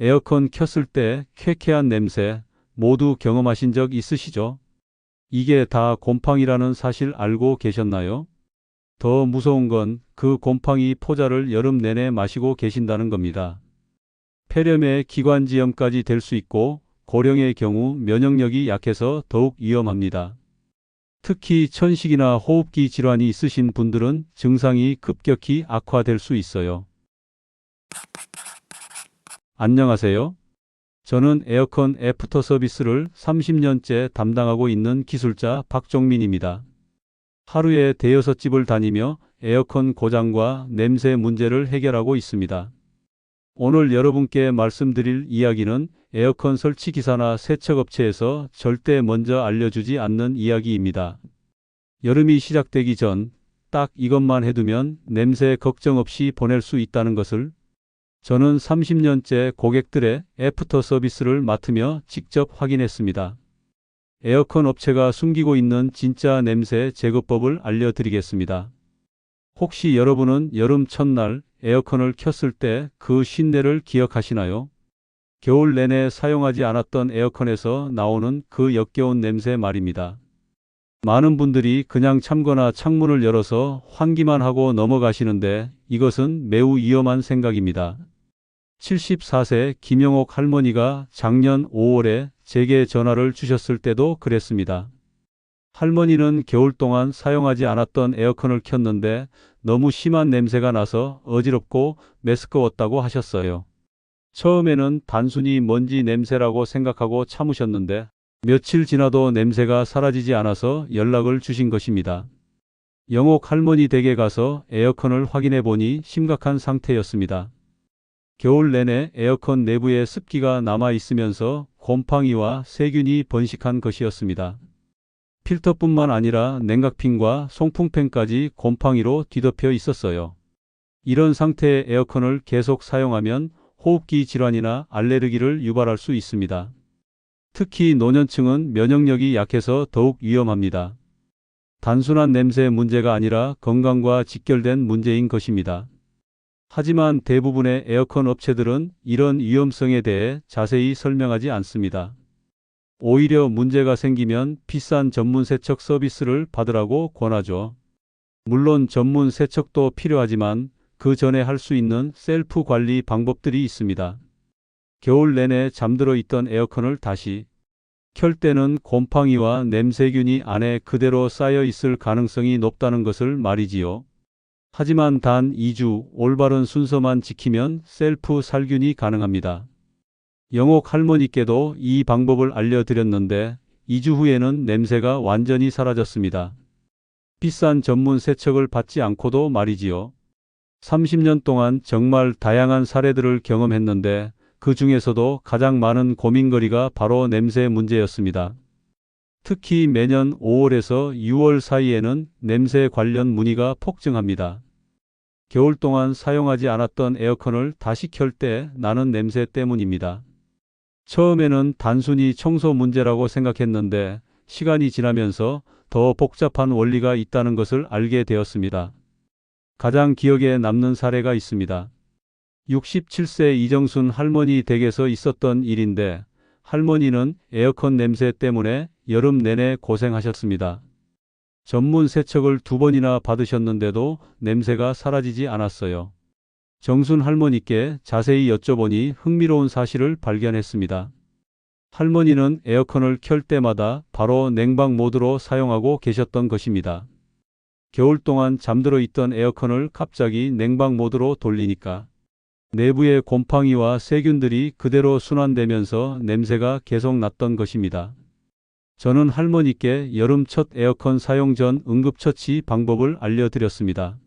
에어컨 켰을 때 쾌쾌한 냄새 모두 경험하신 적 있으시죠? 이게 다 곰팡이라는 사실 알고 계셨나요? 더 무서운 건 그 곰팡이 포자를 여름 내내 마시고 계신다는 겁니다. 폐렴의 기관지염까지 될 수 있고 고령의 경우 면역력이 약해서 더욱 위험합니다. 특히 천식이나 호흡기 질환이 있으신 분들은 증상이 급격히 악화될 수 있어요. 안녕하세요. 저는 에어컨 애프터 서비스를 30년째 담당하고 있는 기술자 박종민입니다. 하루에 대여섯 집을 다니며 에어컨 고장과 냄새 문제를 해결하고 있습니다. 오늘 여러분께 말씀드릴 이야기는 에어컨 설치 기사나 세척업체에서 절대 먼저 알려주지 않는 이야기입니다. 여름이 시작되기 전 딱 이것만 해두면 냄새 걱정 없이 보낼 수 있다는 것을 저는 30년째 고객들의 애프터 서비스를 맡으며 직접 확인했습니다. 에어컨 업체가 숨기고 있는 진짜 냄새 제거법을 알려드리겠습니다. 혹시 여러분은 여름 첫날 에어컨을 켰을 때 그 신내를 기억하시나요? 겨울 내내 사용하지 않았던 에어컨에서 나오는 그 역겨운 냄새 말입니다. 많은 분들이 그냥 참거나 창문을 열어서 환기만 하고 넘어가시는데 이것은 매우 위험한 생각입니다. 74세 김영옥 할머니가 작년 5월에 제게 전화를 주셨을 때도 그랬습니다. 할머니는 겨울 동안 사용하지 않았던 에어컨을 켰는데 너무 심한 냄새가 나서 어지럽고 메스꺼웠다고 하셨어요. 처음에는 단순히 먼지 냄새라고 생각하고 참으셨는데 며칠 지나도 냄새가 사라지지 않아서 연락을 주신 것입니다. 영옥 할머니 댁에 가서 에어컨을 확인해 보니 심각한 상태였습니다. 겨울 내내 에어컨 내부에 습기가 남아 있으면서 곰팡이와 세균이 번식한 것이었습니다. 필터뿐만 아니라 냉각핀과 송풍팬까지 곰팡이로 뒤덮여 있었어요. 이런 상태의 에어컨을 계속 사용하면 호흡기 질환이나 알레르기를 유발할 수 있습니다. 특히 노년층은 면역력이 약해서 더욱 위험합니다. 단순한 냄새 문제가 아니라 건강과 직결된 문제인 것입니다. 하지만 대부분의 에어컨 업체들은 이런 위험성에 대해 자세히 설명하지 않습니다. 오히려 문제가 생기면 비싼 전문 세척 서비스를 받으라고 권하죠. 물론 전문 세척도 필요하지만 그 전에 할 수 있는 셀프 관리 방법들이 있습니다. 겨울 내내 잠들어 있던 에어컨을 다시 켤 때는 곰팡이와 냄새균이 안에 그대로 쌓여 있을 가능성이 높다는 것을 말이지요. 하지만 단 2주 올바른 순서만 지키면 셀프 살균이 가능합니다. 영옥 할머니께도 이 방법을 알려드렸는데 2주 후에는 냄새가 완전히 사라졌습니다. 비싼 전문 세척을 받지 않고도 말이지요. 30년 동안 정말 다양한 사례들을 경험했는데 그 중에서도 가장 많은 고민거리가 바로 냄새 문제였습니다. 특히 매년 5월에서 6월 사이에는 냄새 관련 문의가 폭증합니다. 겨울 동안 사용하지 않았던 에어컨을 다시 켤 때 나는 냄새 때문입니다. 처음에는 단순히 청소 문제라고 생각했는데 시간이 지나면서 더 복잡한 원리가 있다는 것을 알게 되었습니다. 가장 기억에 남는 사례가 있습니다. 67세 이정순 할머니 댁에서 있었던 일인데 할머니는 에어컨 냄새 때문에 여름 내내 고생하셨습니다. 전문 세척을 두 번이나 받으셨는데도 냄새가 사라지지 않았어요. 정순 할머니께 자세히 여쭤보니 흥미로운 사실을 발견했습니다. 할머니는 에어컨을 켤 때마다 바로 냉방 모드로 사용하고 계셨던 것입니다. 겨울 동안 잠들어 있던 에어컨을 갑자기 냉방 모드로 돌리니까 내부의 곰팡이와 세균들이 그대로 순환되면서 냄새가 계속 났던 것입니다. 저는 할머니께 여름 첫 에어컨 사용 전 응급처치 방법을 알려드렸습니다.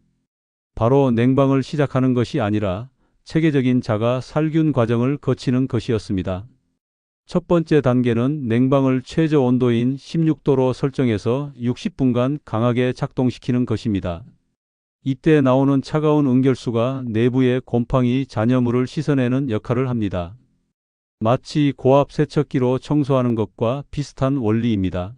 바로 냉방을 시작하는 것이 아니라 체계적인 자가 살균 과정을 거치는 것이었습니다. 첫 번째 단계는 냉방을 최저 온도인 16도로 설정해서 60분간 강하게 작동시키는 것입니다. 이때 나오는 차가운 응결수가 내부의 곰팡이 잔여물을 씻어내는 역할을 합니다. 마치 고압 세척기로 청소하는 것과 비슷한 원리입니다.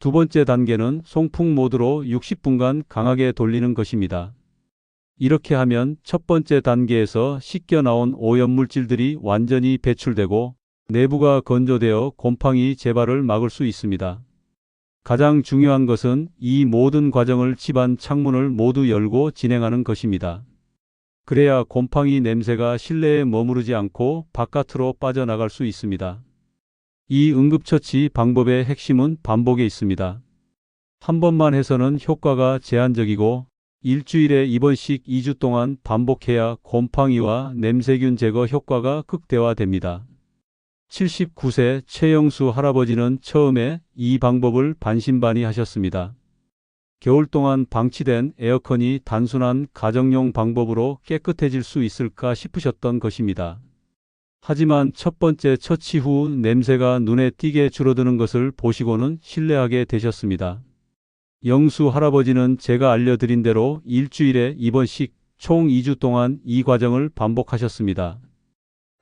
두 번째 단계는 송풍 모드로 60분간 강하게 돌리는 것입니다. 이렇게 하면 첫 번째 단계에서 씻겨 나온 오염물질들이 완전히 배출되고 내부가 건조되어 곰팡이 재발을 막을 수 있습니다. 가장 중요한 것은 이 모든 과정을 집안 창문을 모두 열고 진행하는 것입니다. 그래야 곰팡이 냄새가 실내에 머무르지 않고 바깥으로 빠져나갈 수 있습니다. 이 응급처치 방법의 핵심은 반복에 있습니다. 한 번만 해서는 효과가 제한적이고 일주일에 2번씩 2주 동안 반복해야 곰팡이와 냄새균 제거 효과가 극대화됩니다. 79세 최영수 할아버지는 처음에 이 방법을 반신반의 하셨습니다. 겨울 동안 방치된 에어컨이 단순한 가정용 방법으로 깨끗해질 수 있을까 싶으셨던 것입니다. 하지만 첫 번째 처치 후 냄새가 눈에 띄게 줄어드는 것을 보시고는 신뢰하게 되셨습니다. 영수 할아버지는 제가 알려드린 대로 일주일에 2번씩 총 2주 동안 이 과정을 반복하셨습니다.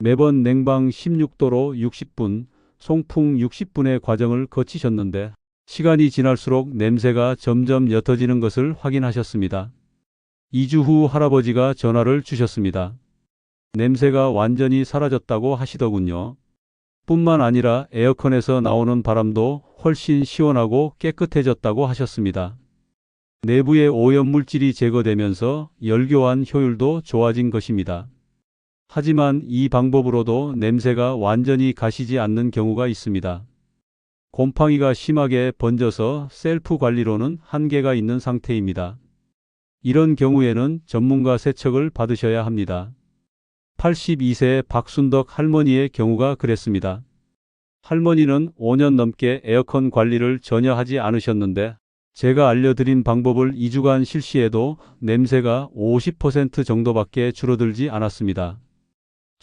매번 냉방 16도로 60분, 송풍 60분의 과정을 거치셨는데 시간이 지날수록 냄새가 점점 옅어지는 것을 확인하셨습니다. 2주 후 할아버지가 전화를 주셨습니다. 냄새가 완전히 사라졌다고 하시더군요. 뿐만 아니라 에어컨에서 나오는 바람도 훨씬 시원하고 깨끗해졌다고 하셨습니다. 내부의 오염물질이 제거되면서 열교환 효율도 좋아진 것입니다. 하지만 이 방법으로도 냄새가 완전히 가시지 않는 경우가 있습니다. 곰팡이가 심하게 번져서 셀프 관리로는 한계가 있는 상태입니다. 이런 경우에는 전문가 세척을 받으셔야 합니다. 82세 박순덕 할머니의 경우가 그랬습니다. 할머니는 5년 넘게 에어컨 관리를 전혀 하지 않으셨는데 제가 알려드린 방법을 2주간 실시해도 냄새가 50% 정도밖에 줄어들지 않았습니다.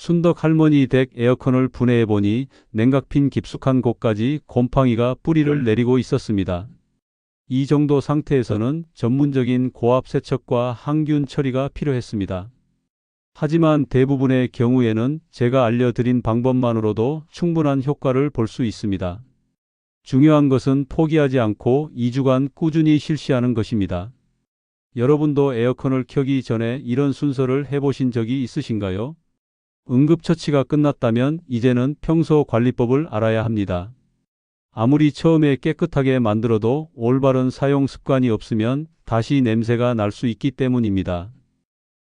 순덕 할머니 댁 에어컨을 분해해 보니 냉각핀 깊숙한 곳까지 곰팡이가 뿌리를 내리고 있었습니다. 이 정도 상태에서는 전문적인 고압 세척과 항균 처리가 필요했습니다. 하지만 대부분의 경우에는 제가 알려드린 방법만으로도 충분한 효과를 볼 수 있습니다. 중요한 것은 포기하지 않고 2주간 꾸준히 실시하는 것입니다. 여러분도 에어컨을 켜기 전에 이런 순서를 해보신 적이 있으신가요? 응급처치가 끝났다면 이제는 평소 관리법을 알아야 합니다. 아무리 처음에 깨끗하게 만들어도 올바른 사용 습관이 없으면 다시 냄새가 날 수 있기 때문입니다.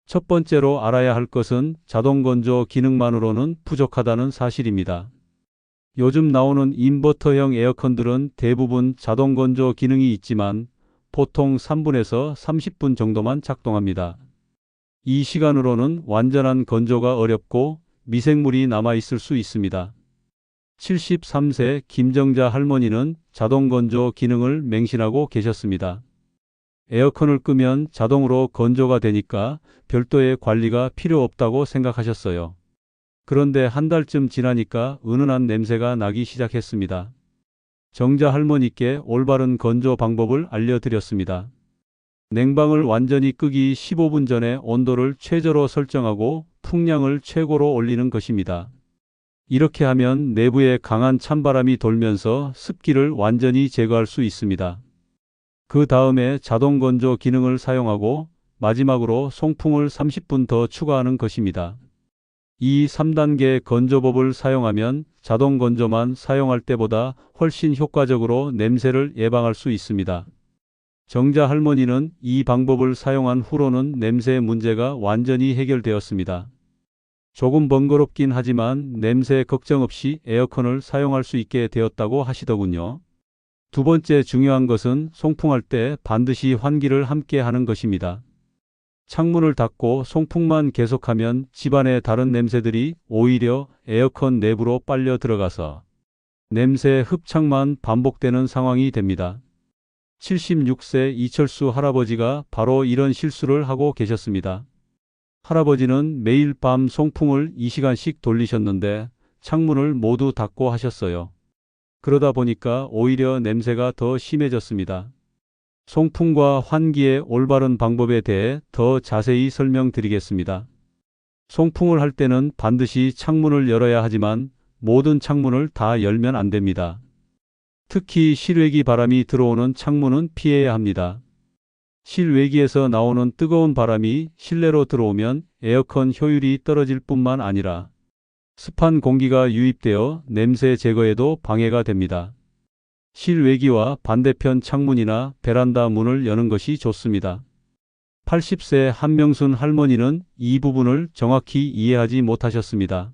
첫 번째로 알아야 할 것은 자동 건조 기능만으로는 부족하다는 사실입니다. 요즘 나오는 인버터형 에어컨들은 대부분 자동 건조 기능이 있지만 보통 3분에서 30분 정도만 작동합니다. 이 시간으로는 완전한 건조가 어렵고 미생물이 남아 있을 수 있습니다. 73세 김정자 할머니는 자동 건조 기능을 맹신하고 계셨습니다. 에어컨을 끄면 자동으로 건조가 되니까 별도의 관리가 필요 없다고 생각하셨어요. 그런데 한 달쯤 지나니까 은은한 냄새가 나기 시작했습니다. 정자 할머니께 올바른 건조 방법을 알려드렸습니다. 냉방을 완전히 끄기 15분 전에 온도를 최저로 설정하고 풍량을 최고로 올리는 것입니다. 이렇게 하면 내부에 강한 찬바람이 돌면서 습기를 완전히 제거할 수 있습니다. 그 다음에 자동 건조 기능을 사용하고 마지막으로 송풍을 30분 더 추가하는 것입니다. 이 3단계 건조법을 사용하면 자동 건조만 사용할 때보다 훨씬 효과적으로 냄새를 예방할 수 있습니다. 정자 할머니는 이 방법을 사용한 후로는 냄새 문제가 완전히 해결되었습니다. 조금 번거롭긴 하지만 냄새 걱정 없이 에어컨을 사용할 수 있게 되었다고 하시더군요. 두 번째 중요한 것은 송풍할 때 반드시 환기를 함께 하는 것입니다. 창문을 닫고 송풍만 계속하면 집안의 다른 냄새들이 오히려 에어컨 내부로 빨려 들어가서 냄새 흡착만 반복되는 상황이 됩니다. 76세 이철수 할아버지가 바로 이런 실수를 하고 계셨습니다. 할아버지는 매일 밤 송풍을 2시간씩 돌리셨는데 창문을 모두 닫고 하셨어요. 그러다 보니까 오히려 냄새가 더 심해졌습니다. 송풍과 환기의 올바른 방법에 대해 더 자세히 설명드리겠습니다. 송풍을 할 때는 반드시 창문을 열어야 하지만 모든 창문을 다 열면 안 됩니다. 특히 실외기 바람이 들어오는 창문은 피해야 합니다. 실외기에서 나오는 뜨거운 바람이 실내로 들어오면 에어컨 효율이 떨어질 뿐만 아니라 습한 공기가 유입되어 냄새 제거에도 방해가 됩니다. 실외기와 반대편 창문이나 베란다 문을 여는 것이 좋습니다. 80세 한명순 할머니는 이 부분을 정확히 이해하지 못하셨습니다.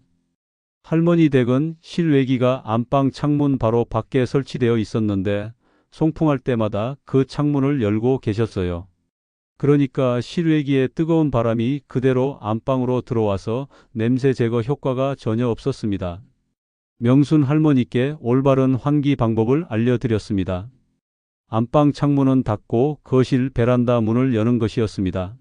할머니 댁은 실외기가 안방 창문 바로 밖에 설치되어 있었는데 송풍할 때마다 그 창문을 열고 계셨어요. 그러니까 실외기에 뜨거운 바람이 그대로 안방으로 들어와서 냄새 제거 효과가 전혀 없었습니다. 명순 할머니께 올바른 환기 방법을 알려드렸습니다. 안방 창문은 닫고 거실 베란다 문을 여는 것이었습니다.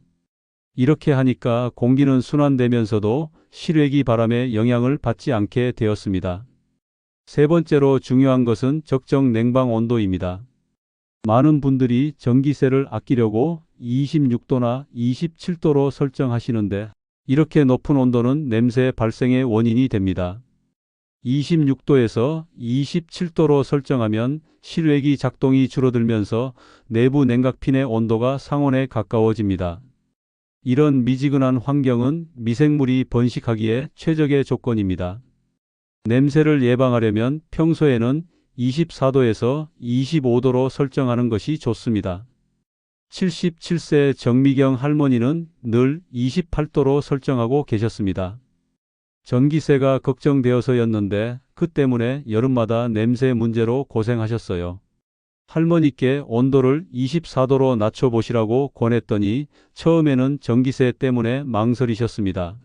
이렇게 하니까 공기는 순환되면서도 실외기 바람의 영향을 받지 않게 되었습니다. 세 번째로 중요한 것은 적정 냉방 온도입니다. 많은 분들이 전기세를 아끼려고 26도나 27도로 설정하시는데 이렇게 높은 온도는 냄새 발생의 원인이 됩니다. 26도에서 27도로 설정하면 실외기 작동이 줄어들면서 내부 냉각핀의 온도가 상온에 가까워집니다. 이런 미지근한 환경은 미생물이 번식하기에 최적의 조건입니다. 냄새를 예방하려면 평소에는 24도에서 25도로 설정하는 것이 좋습니다. 77세 정미경 할머니는 늘 28도로 설정하고 계셨습니다. 전기세가 걱정되어서였는데 그 때문에 여름마다 냄새 문제로 고생하셨어요. 할머니께 온도를 24도로 낮춰보시라고 권했더니 처음에는 전기세 때문에 망설이셨습니다.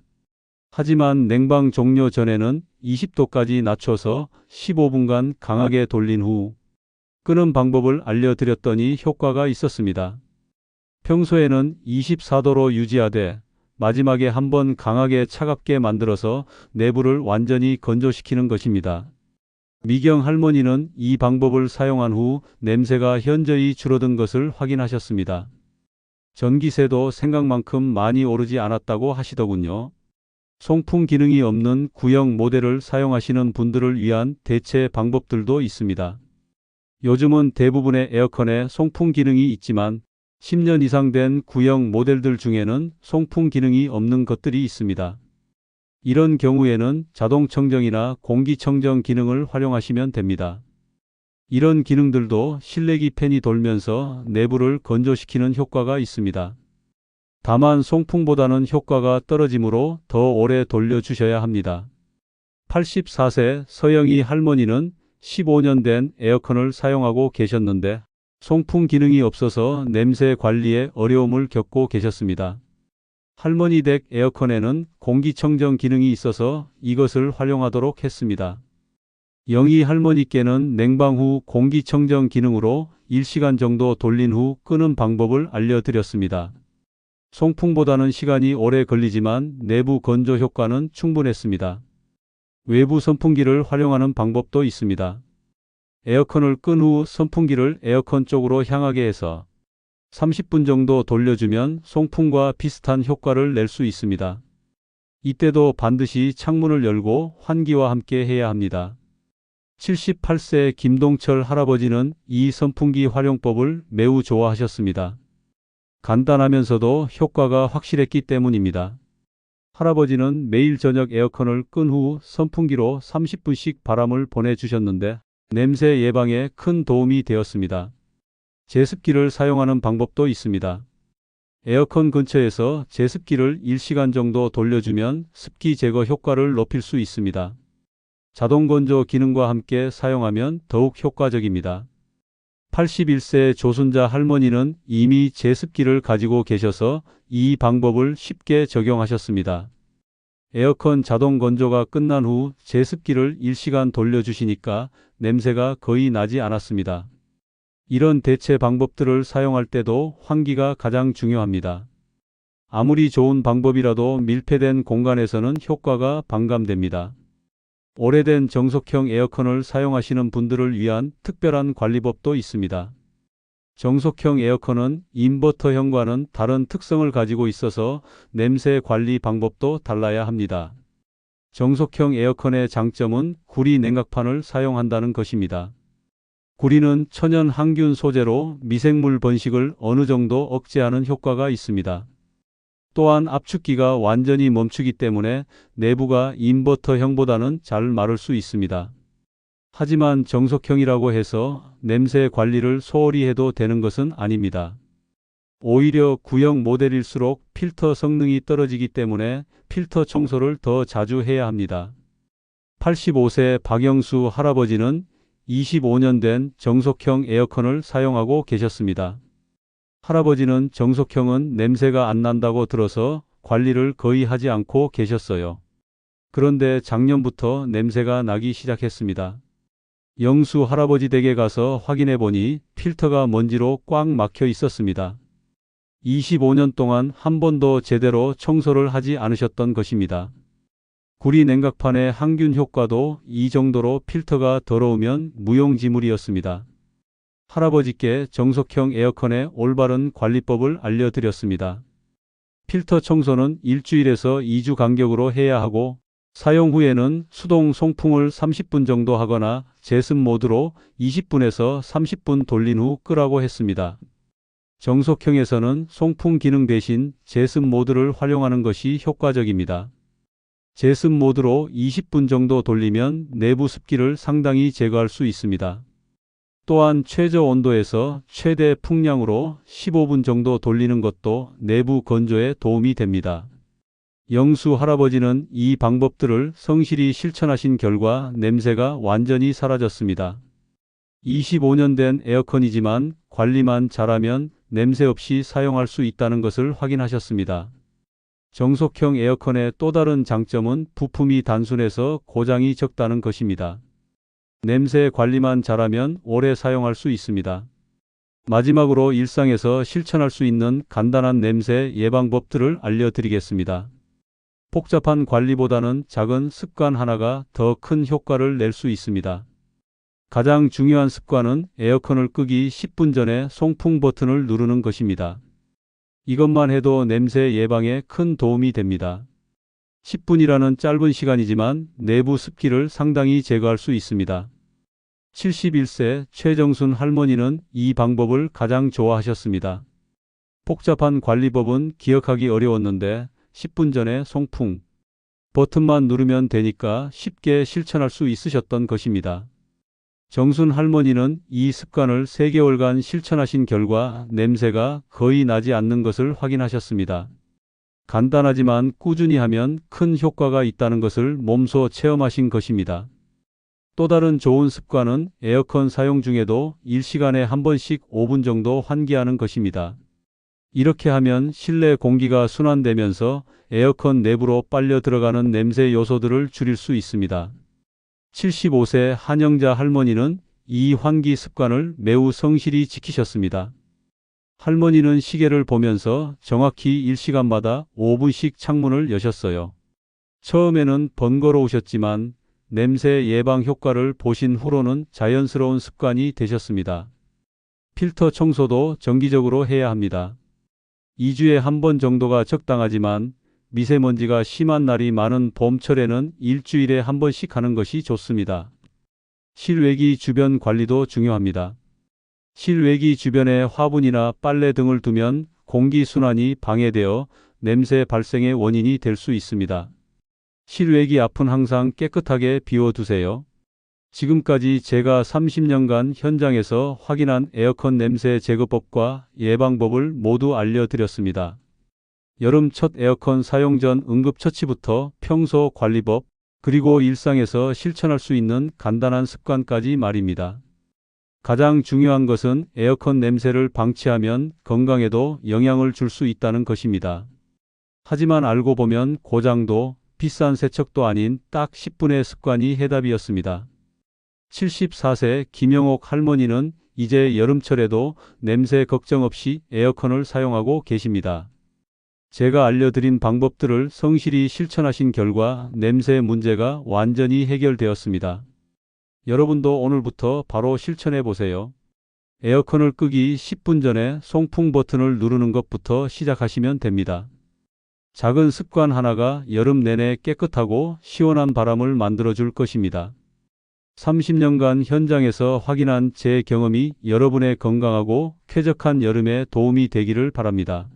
하지만 냉방 종료 전에는 20도까지 낮춰서 15분간 강하게 돌린 후 끄는 방법을 알려드렸더니 효과가 있었습니다. 평소에는 24도로 유지하되 마지막에 한번 강하게 차갑게 만들어서 내부를 완전히 건조시키는 것입니다. 미경 할머니는 이 방법을 사용한 후 냄새가 현저히 줄어든 것을 확인하셨습니다. 전기세도 생각만큼 많이 오르지 않았다고 하시더군요. 송풍 기능이 없는 구형 모델을 사용하시는 분들을 위한 대체 방법들도 있습니다. 요즘은 대부분의 에어컨에 송풍 기능이 있지만 10년 이상 된 구형 모델들 중에는 송풍 기능이 없는 것들이 있습니다. 이런 경우에는 자동 청정이나 공기청정 기능을 활용하시면 됩니다. 이런 기능들도 실내기 팬이 돌면서 내부를 건조시키는 효과가 있습니다. 다만 송풍보다는 효과가 떨어지므로 더 오래 돌려주셔야 합니다. 84세 서영희 할머니는 15년 된 에어컨을 사용하고 계셨는데 송풍 기능이 없어서 냄새 관리에 어려움을 겪고 계셨습니다. 할머니 댁 에어컨에는 공기청정 기능이 있어서 이것을 활용하도록 했습니다. 영희 할머니께는 냉방 후 공기청정 기능으로 1시간 정도 돌린 후 끄는 방법을 알려드렸습니다. 송풍보다는 시간이 오래 걸리지만 내부 건조 효과는 충분했습니다. 외부 선풍기를 활용하는 방법도 있습니다. 에어컨을 끈 후 선풍기를 에어컨 쪽으로 향하게 해서 30분 정도 돌려주면 송풍과 비슷한 효과를 낼 수 있습니다. 이때도 반드시 창문을 열고 환기와 함께 해야 합니다. 78세 김동철 할아버지는 이 선풍기 활용법을 매우 좋아하셨습니다. 간단하면서도 효과가 확실했기 때문입니다. 할아버지는 매일 저녁 에어컨을 끈 후 선풍기로 30분씩 바람을 보내주셨는데 냄새 예방에 큰 도움이 되었습니다. 제습기를 사용하는 방법도 있습니다. 에어컨 근처에서 제습기를 1시간 정도 돌려주면 습기 제거 효과를 높일 수 있습니다. 자동 건조 기능과 함께 사용하면 더욱 효과적입니다. 81세 조순자 할머니는 이미 제습기를 가지고 계셔서 이 방법을 쉽게 적용하셨습니다. 에어컨 자동 건조가 끝난 후 제습기를 1시간 돌려주시니까 냄새가 거의 나지 않았습니다. 이런 대체 방법들을 사용할 때도 환기가 가장 중요합니다. 아무리 좋은 방법이라도 밀폐된 공간에서는 효과가 반감됩니다. 오래된 정속형 에어컨을 사용하시는 분들을 위한 특별한 관리법도 있습니다. 정속형 에어컨은 인버터형과는 다른 특성을 가지고 있어서 냄새 관리 방법도 달라야 합니다. 정속형 에어컨의 장점은 구리 냉각판을 사용한다는 것입니다. 구리는 천연 항균 소재로 미생물 번식을 어느 정도 억제하는 효과가 있습니다. 또한 압축기가 완전히 멈추기 때문에 내부가 인버터형보다는 잘 마를 수 있습니다. 하지만 정석형이라고 해서 냄새 관리를 소홀히 해도 되는 것은 아닙니다. 오히려 구형 모델일수록 필터 성능이 떨어지기 때문에 필터 청소를 더 자주 해야 합니다. 85세 박영수 할아버지는 25년 된 정속형 에어컨을 사용하고 계셨습니다. 할아버지는 정속형은 냄새가 안 난다고 들어서 관리를 거의 하지 않고 계셨어요. 그런데 작년부터 냄새가 나기 시작했습니다. 영수 할아버지 댁에 가서 확인해 보니 필터가 먼지로 꽉 막혀 있었습니다. 25년 동안 한 번도 제대로 청소를 하지 않으셨던 것입니다. 구리 냉각판의 항균 효과도 이 정도로 필터가 더러우면 무용지물이었습니다. 할아버지께 정석형 에어컨의 올바른 관리법을 알려드렸습니다. 필터 청소는 일주일에서 2주 간격으로 해야 하고 사용 후에는 수동 송풍을 30분 정도 하거나 제습 모드로 20분에서 30분 돌린 후 끄라고 했습니다. 정속형에서는 송풍 기능 대신 제습 모드를 활용하는 것이 효과적입니다. 제습 모드로 20분 정도 돌리면 내부 습기를 상당히 제거할 수 있습니다. 또한 최저 온도에서 최대 풍량으로 15분 정도 돌리는 것도 내부 건조에 도움이 됩니다. 영수 할아버지는 이 방법들을 성실히 실천하신 결과 냄새가 완전히 사라졌습니다. 25년 된 에어컨이지만 관리만 잘하면 냄새 없이 사용할 수 있다는 것을 확인하셨습니다. 정속형 에어컨의 또 다른 장점은 부품이 단순해서 고장이 적다는 것입니다. 냄새 관리만 잘하면 오래 사용할 수 있습니다. 마지막으로 일상에서 실천할 수 있는 간단한 냄새 예방법들을 알려드리겠습니다. 복잡한 관리보다는 작은 습관 하나가 더 큰 효과를 낼 수 있습니다. 가장 중요한 습관은 에어컨을 끄기 10분 전에 송풍 버튼을 누르는 것입니다. 이것만 해도 냄새 예방에 큰 도움이 됩니다. 10분이라는 짧은 시간이지만 내부 습기를 상당히 제거할 수 있습니다. 71세 최정순 할머니는 이 방법을 가장 좋아하셨습니다. 복잡한 관리법은 기억하기 어려웠는데 10분 전에 송풍 버튼만 누르면 되니까 쉽게 실천할 수 있으셨던 것입니다. 정순 할머니는 이 습관을 3개월간 실천하신 결과 냄새가 거의 나지 않는 것을 확인하셨습니다. 간단하지만 꾸준히 하면 큰 효과가 있다는 것을 몸소 체험하신 것입니다. 또 다른 좋은 습관은 에어컨 사용 중에도 1시간에 한 번씩 5분 정도 환기하는 것입니다. 이렇게 하면 실내 공기가 순환되면서 에어컨 내부로 빨려 들어가는 냄새 요소들을 줄일 수 있습니다. 75세 한영자 할머니는 이 환기 습관을 매우 성실히 지키셨습니다. 할머니는 시계를 보면서 정확히 1시간마다 5분씩 창문을 여셨어요. 처음에는 번거로우셨지만 냄새 예방 효과를 보신 후로는 자연스러운 습관이 되셨습니다. 필터 청소도 정기적으로 해야 합니다. 2주에 한 번 정도가 적당하지만 미세먼지가 심한 날이 많은 봄철에는 일주일에 한 번씩 하는 것이 좋습니다. 실외기 주변 관리도 중요합니다. 실외기 주변에 화분이나 빨래 등을 두면 공기 순환이 방해되어 냄새 발생의 원인이 될 수 있습니다. 실외기 앞은 항상 깨끗하게 비워두세요. 지금까지 제가 30년간 현장에서 확인한 에어컨 냄새 제거법과 예방법을 모두 알려드렸습니다. 여름 첫 에어컨 사용 전 응급처치부터 평소 관리법, 그리고 일상에서 실천할 수 있는 간단한 습관까지 말입니다. 가장 중요한 것은 에어컨 냄새를 방치하면 건강에도 영향을 줄 수 있다는 것입니다. 하지만 알고 보면 고장도 비싼 세척도 아닌 딱 10분의 습관이 해답이었습니다. 74세 김영옥 할머니는 이제 여름철에도 냄새 걱정 없이 에어컨을 사용하고 계십니다. 제가 알려드린 방법들을 성실히 실천하신 결과 냄새 문제가 완전히 해결되었습니다. 여러분도 오늘부터 바로 실천해 보세요. 에어컨을 끄기 10분 전에 송풍 버튼을 누르는 것부터 시작하시면 됩니다. 작은 습관 하나가 여름 내내 깨끗하고 시원한 바람을 만들어 줄 것입니다. 30년간 현장에서 확인한 제 경험이 여러분의 건강하고 쾌적한 여름에 도움이 되기를 바랍니다.